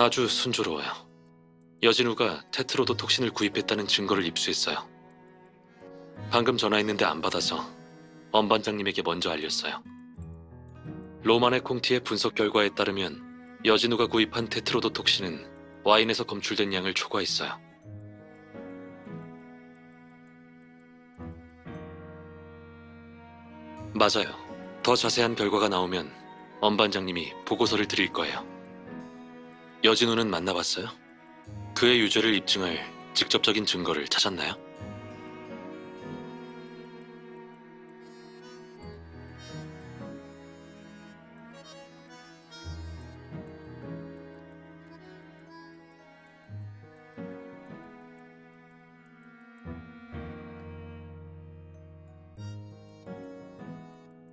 아주 순조로워요. 여진우가 테트로도 톡신을 구입했다는 증거를 입수했어요. 방금 전화했는데 안 받아서 엄 반장님에게 먼저 알렸어요. 로만의 콩티의 분석 결과에 따르면 여진우가 구입한 테트로도 톡신은 와인에서 검출된 양을 초과했어요. 맞아요. 더 자세한 결과가 나오면 엄 반장님이 보고서를 드릴 거예요. 여진우는 만나봤어요? 그의 유죄를 입증할 직접적인 증거를 찾았나요?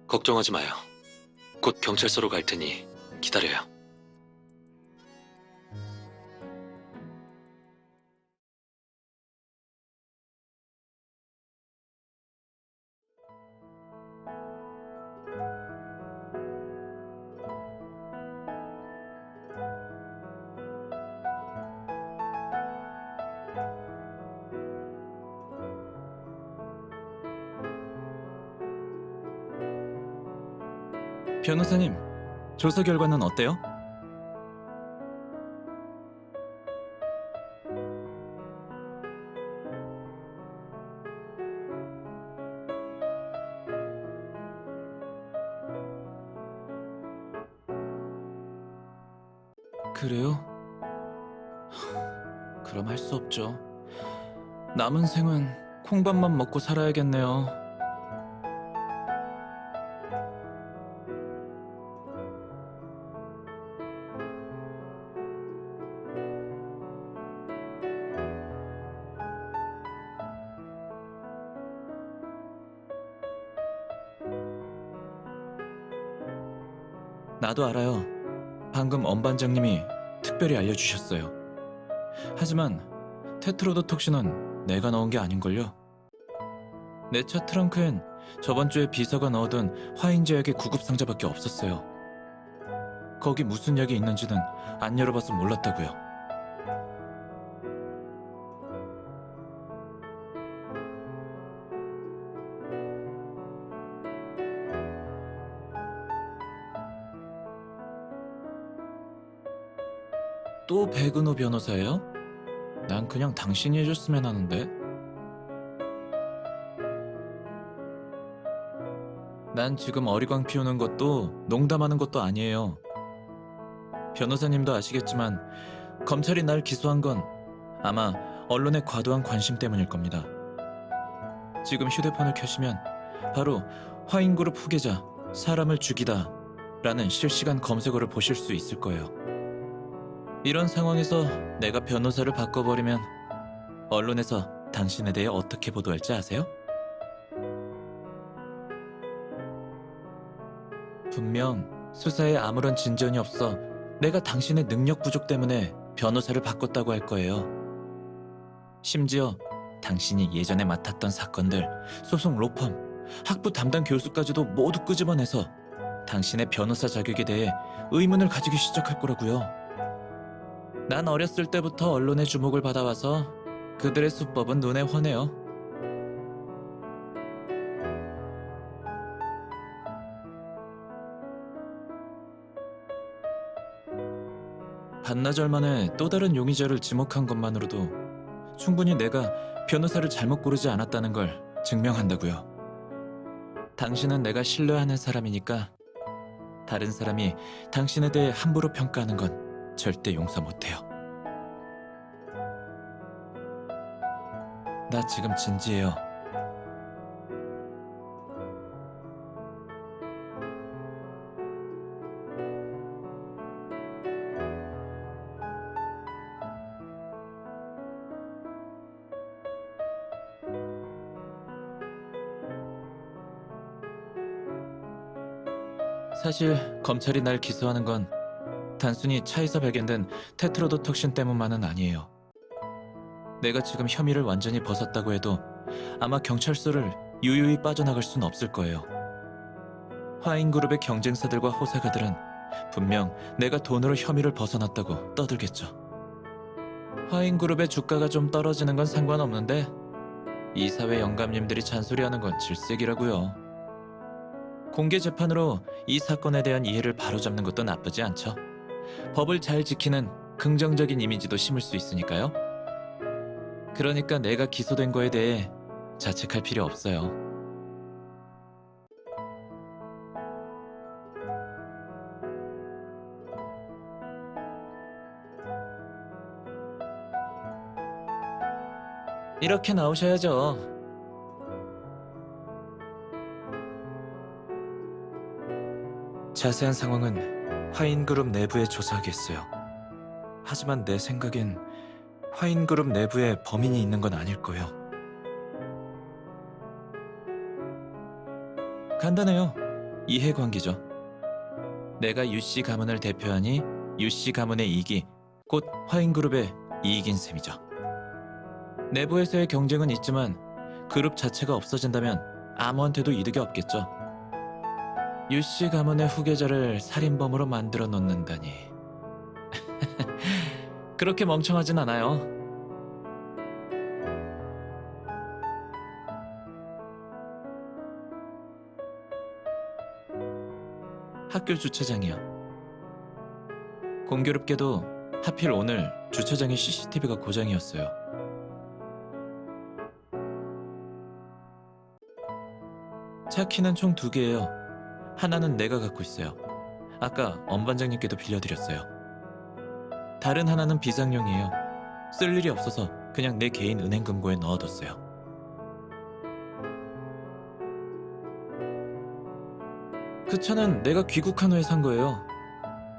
걱정하지 마요. 곧 경찰서로 갈 테니 기다려요. 변호사님, 조사 결과는 어때요? 그래요? 하, 그럼 할 수 없죠. 남은 생은 콩밥만 먹고 살아야겠네요. 나도 알아요. 방금 엄 반장님이 특별히 알려주셨어요. 하지만 테트로도톡신은 내가 넣은 게 아닌걸요. 내 차 트렁크엔 저번 주에 비서가 넣어둔 화인제약의 구급 상자밖에 없었어요. 거기 무슨 약이 있는지는 안 열어봐서 몰랐다고요. 백은호 변호사예요? 난 그냥 당신이 해줬으면 하는데. 난 지금 어리광 피우는 것도 농담하는 것도 아니에요. 변호사님도 아시겠지만 검찰이 날 기소한 건 아마 언론의 과도한 관심 때문일 겁니다. 지금 휴대폰을 켜시면 바로 화인그룹 후계자 사람을 죽이다 라는 실시간 검색어를 보실 수 있을 거예요. 이런 상황에서 내가 변호사를 바꿔버리면 언론에서 당신에 대해 어떻게 보도할지 아세요? 분명 수사에 아무런 진전이 없어 내가 당신의 능력 부족 때문에 변호사를 바꿨다고 할 거예요. 심지어 당신이 예전에 맡았던 사건들, 소송 로펌, 학부 담당 교수까지도 모두 끄집어내서 당신의 변호사 자격에 대해 의문을 가지기 시작할 거라고요. 난 어렸을 때부터 언론의 주목을 받아와서 그들의 수법은 눈에 훤해요. 반나절 만에 또 다른 용의자를 지목한 것만으로도 충분히 내가 변호사를 잘못 고르지 않았다는 걸 증명한다고요. 당신은 내가 신뢰하는 사람이니까 다른 사람이 당신에 대해 함부로 평가하는 건 절대 용서 못해요. 나 지금 진지해요. 사실 검찰이 날 기소하는 건 단순히 차에서 발견된 테트로도톡신 때문만은 아니에요. 내가 지금 혐의를 완전히 벗었다고 해도 아마 경찰서를 유유히 빠져나갈 순 없을 거예요. 화인그룹의 경쟁사들과 호사가들은 분명 내가 돈으로 혐의를 벗어났다고 떠들겠죠. 화인그룹의 주가가 좀 떨어지는 건 상관없는데 이사회 영감님들이 잔소리하는 건 질색이라고요. 공개 재판으로 이 사건에 대한 이해를 바로잡는 것도 나쁘지 않죠. 법을 잘 지키는 긍정적인 이미지도 심을 수 있으니까요. 그러니까 내가 기소된 거에 대해 자책할 필요 없어요. 이렇게 나오셔야죠. 자세한 상황은 화인그룹 내부에 조사하겠어요. 하지만 내 생각엔 화인그룹 내부에 범인이 있는 건 아닐 거예요. 간단해요. 이해관계죠. 내가 유씨 가문을 대표하니 유씨 가문의 이익이 곧 화인그룹의 이익인 셈이죠. 내부에서의 경쟁은 있지만 그룹 자체가 없어진다면 아무한테도 이득이 없겠죠. 유씨 가문의 후계자를 살인범으로 만들어 놓는다니. 그렇게 멍청하진 않아요. 학교 주차장이요. 공교롭게도 하필 오늘 주차장의 CCTV가 고장이었어요. 차 키는 총 두 개예요. 하나는 내가 갖고 있어요. 아까 엄 반장님께도 빌려드렸어요. 다른 하나는 비상용이에요. 쓸 일이 없어서 그냥 내 개인 은행 금고에 넣어뒀어요. 그 차는 내가 귀국한 후에 산 거예요.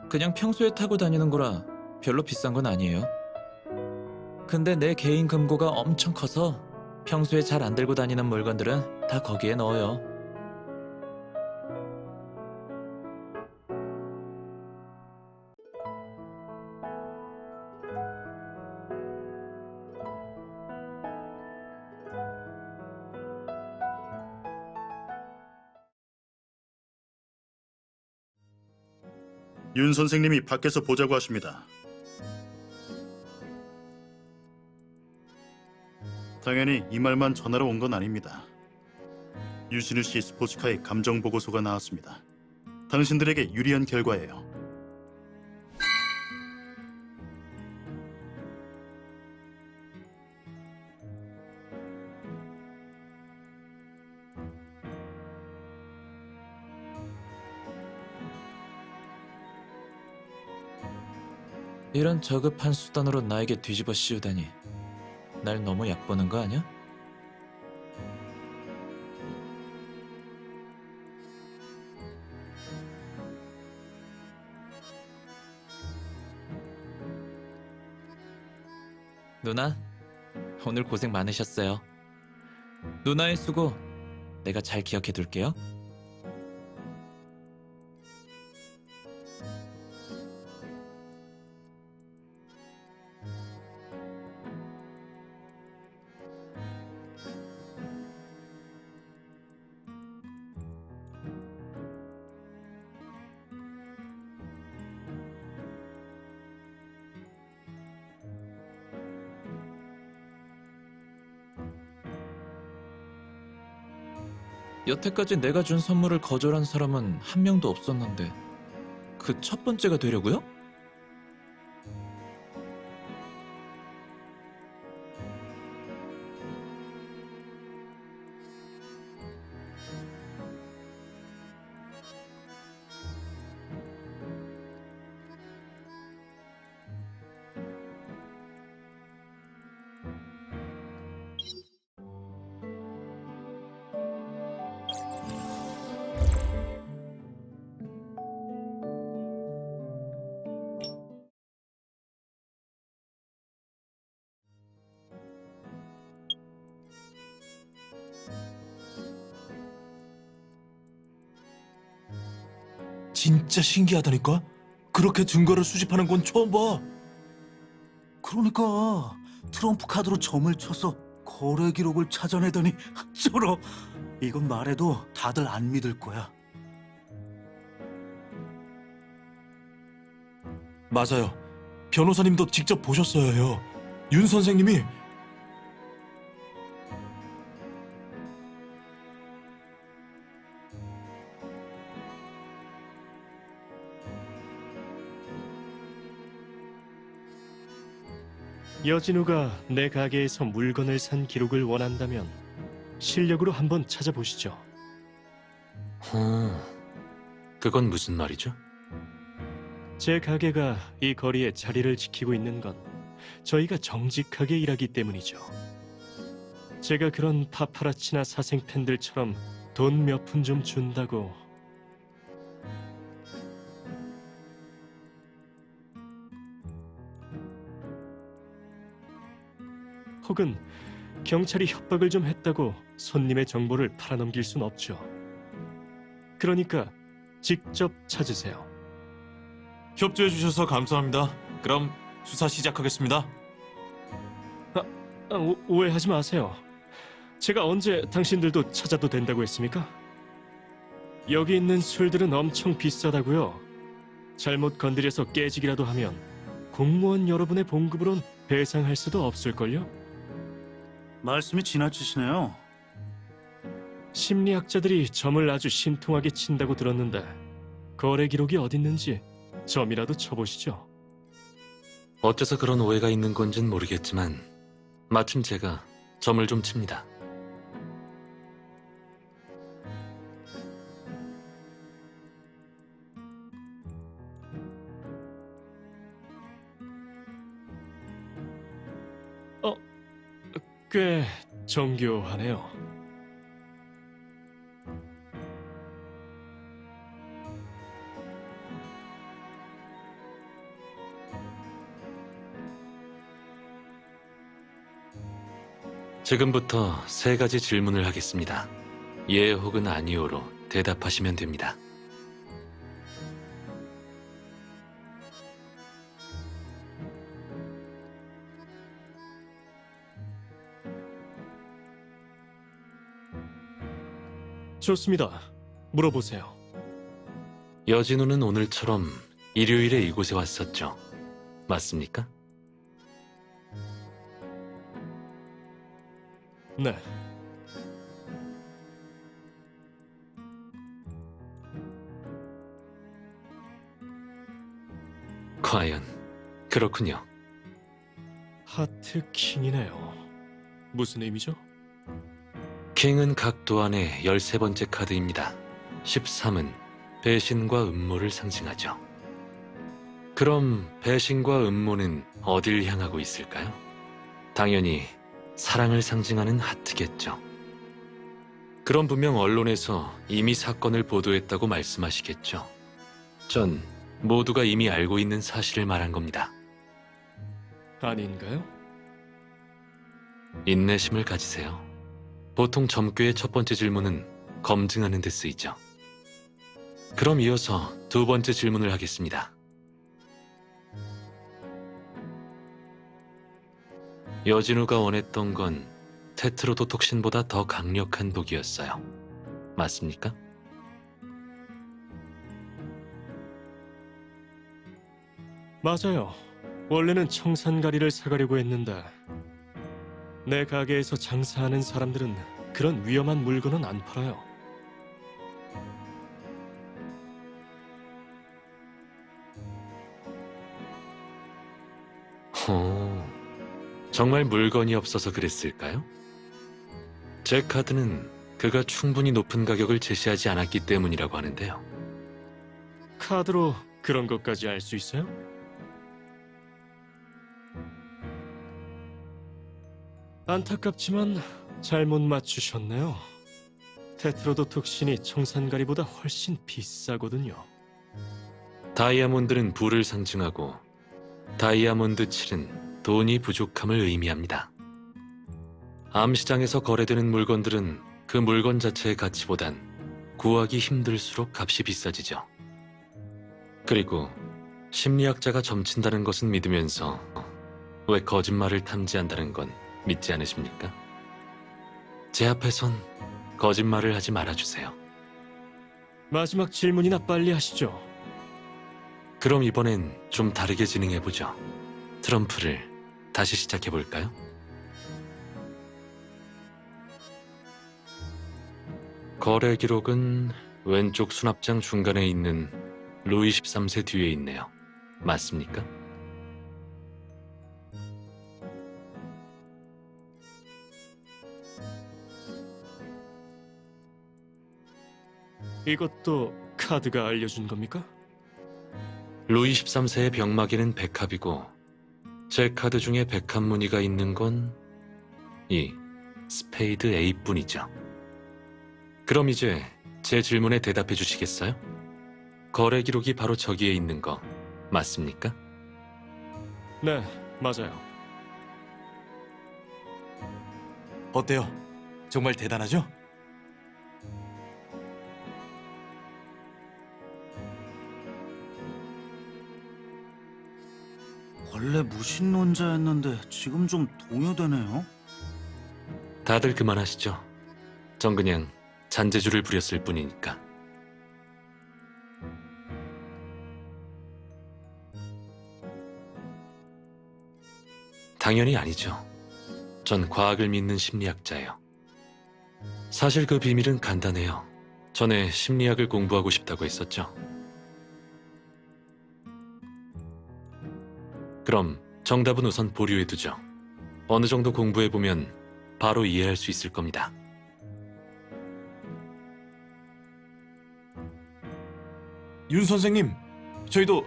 그냥 평소에 타고 다니는 거라 별로 비싼 건 아니에요. 근데 내 개인 금고가 엄청 커서 평소에 잘 안 들고 다니는 물건들은 다 거기에 넣어요. 윤 선생님이 밖에서 보자고 하십니다. 당연히 이 말만 전하러 온건 아닙니다. 유진우 씨 스포츠카의 감정 보고서가 나왔습니다. 당신들에게 유리한 결과예요. 이런 저급한 수단으로 나에게 뒤집어 씌우다니 날 너무 얕보는 거 아니야? 누나, 오늘 고생 많으셨어요. 누나의 수고 내가 잘 기억해 둘게요. 여태까지 내가 준 선물을 거절한 사람은 한 명도 없었는데 그 첫 번째가 되려고요? 진짜 신기하다니까? 그렇게 증거를 수집하는 건 처음 봐. 그러니까 트럼프 카드로 점을 쳐서 거래 기록을 찾아내다니 쩔어. 이건 말해도 다들 안 믿을 거야. 맞아요. 변호사님도 직접 보셨어야 해요. 윤 선생님이 여진우가 내 가게에서 물건을 산 기록을 원한다면 실력으로 한번 찾아보시죠. 어, 그건 무슨 말이죠? 제 가게가 이 거리에 자리를 지키고 있는 건 저희가 정직하게 일하기 때문이죠. 제가 그런 파파라치나 사생 팬들처럼 돈 몇 푼 좀 준다고 혹은 경찰이 협박을 좀 했다고 손님의 정보를 팔아넘길 순 없죠. 그러니까 직접 찾으세요. 협조해 주셔서 감사합니다. 그럼 수사 시작하겠습니다. 아, 오, 오해하지 마세요. 제가 언제 당신들도 찾아도 된다고 했습니까? 여기 있는 술들은 엄청 비싸다고요. 잘못 건드려서 깨지기라도 하면 공무원 여러분의 봉급으론 배상할 수도 없을걸요? 말씀이 지나치시네요. 심리학자들이 점을 아주 신통하게 친다고 들었는데 거래 기록이 어딨는지 점이라도 쳐보시죠. 어째서 그런 오해가 있는 건진 모르겠지만 마침 제가 점을 좀 칩니다. 꽤 정교하네요. 지금부터 세 가지 질문을 하겠습니다. 예 혹은 아니오로 대답하시면 됩니다. 좋습니다. 물어보세요. 여진우는 오늘처럼 일요일에 이곳에 왔었죠. 맞습니까? 네. 과연 그렇군요. 하트 킹이네요. 무슨 의미죠? 킹은 각 도 안의 13번째 카드입니다. 13은 배신과 음모를 상징하죠. 그럼 배신과 음모는 어딜 향하고 있을까요? 당연히 사랑을 상징하는 하트겠죠. 그럼 분명 언론에서 이미 사건을 보도했다고 말씀하시겠죠. 전 모두가 이미 알고 있는 사실을 말한 겁니다. 아닌가요? 인내심을 가지세요. 보통 점괘의 첫 번째 질문은 검증하는 데 쓰이죠. 그럼 이어서 두 번째 질문을 하겠습니다. 여진우가 원했던 건 테트로도 톡신보다 더 강력한 독이었어요. 맞습니까? 맞아요. 원래는 청산가리를 사가려고 했는데 내 가게에서 장사하는 사람들은 그런 위험한 물건은 안 팔아요. 오, 정말 물건이 없어서 그랬을까요? 제 카드는 그가 충분히 높은 가격을 제시하지 않았기 때문이라고 하는데요. 카드로 그런 것까지 알 수 있어요? 안타깝지만 잘못 맞추셨네요. 테트로도 톡신이 청산가리보다 훨씬 비싸거든요. 다이아몬드는 부를 상징하고 다이아몬드 7은 돈이 부족함을 의미합니다. 암시장에서 거래되는 물건들은 그 물건 자체의 가치보단 구하기 힘들수록 값이 비싸지죠. 그리고 심리학자가 점친다는 것은 믿으면서 왜 거짓말을 탐지한다는 건 믿지 않으십니까? 제 앞에선 거짓말을 하지 말아주세요. 마지막 질문이나 빨리 하시죠. 그럼 이번엔 좀 다르게 진행해보죠. 트럼프를 다시 시작해볼까요? 거래 기록은 왼쪽 수납장 중간에 있는 루이 13세 뒤에 있네요. 맞습니까? 이것도 카드가 알려준 겁니까? 루이 13세의 병마개는 백합이고 제 카드 중에 백합 무늬가 있는 건 이 스페이드 A뿐이죠. 그럼 이제 제 질문에 대답해 주시겠어요? 거래 기록이 바로 저기에 있는 거 맞습니까? 네, 맞아요. 어때요? 정말 대단하죠? 원래 무신론자였는데 지금 좀 동요되네요. 다들 그만하시죠. 전 그냥 잔재주를 부렸을 뿐이니까. 당연히 아니죠. 전 과학을 믿는 심리학자예요. 사실 그 비밀은 간단해요. 전에 심리학을 공부하고 싶다고 했었죠. 그럼 정답은 우선 보류해두죠. 어느 정도 공부해보면 바로 이해할 수 있을 겁니다. 윤 선생님, 저희도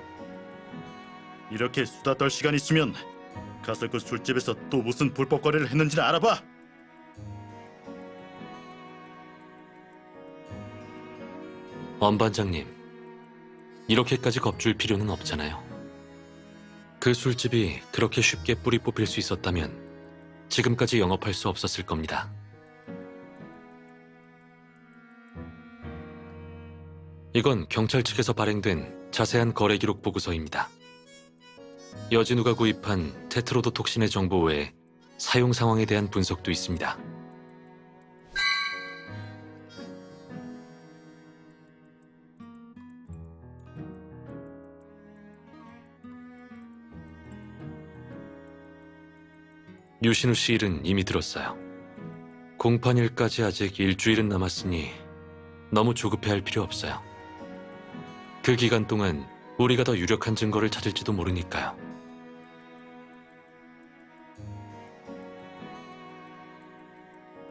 이렇게 수다 떨 시간 있으면 가서 그 술집에서 또 무슨 불법 거래를 했는지를 알아봐. 엄 반장님, 이렇게까지 겁줄 필요는 없잖아요. 그 술집이 그렇게 쉽게 뿌리 뽑힐 수 있었다면 지금까지 영업할 수 없었을 겁니다. 이건 경찰 측에서 발행된 자세한 거래 기록 보고서입니다. 여진우가 구입한 테트로도 톡신의 정보 외에 사용 상황에 대한 분석도 있습니다. 유신우 씨 일은 이미 들었어요. 공판일까지 아직 일주일은 남았으니 너무 조급해할 필요 없어요. 그 기간 동안 우리가 더 유력한 증거를 찾을지도 모르니까요.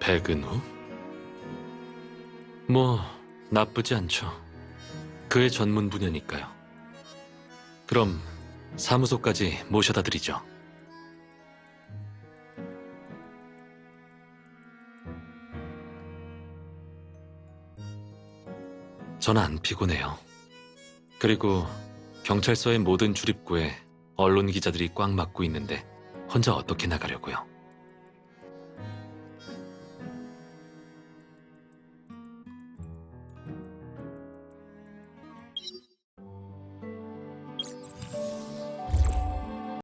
백은우? 뭐 나쁘지 않죠. 그의 전문 분야니까요. 그럼 사무소까지 모셔다 드리죠. 저는 안 피곤해요. 그리고 경찰서의 모든 출입구에 언론 기자들이 꽉 막고 있는데 혼자 어떻게 나가려고요?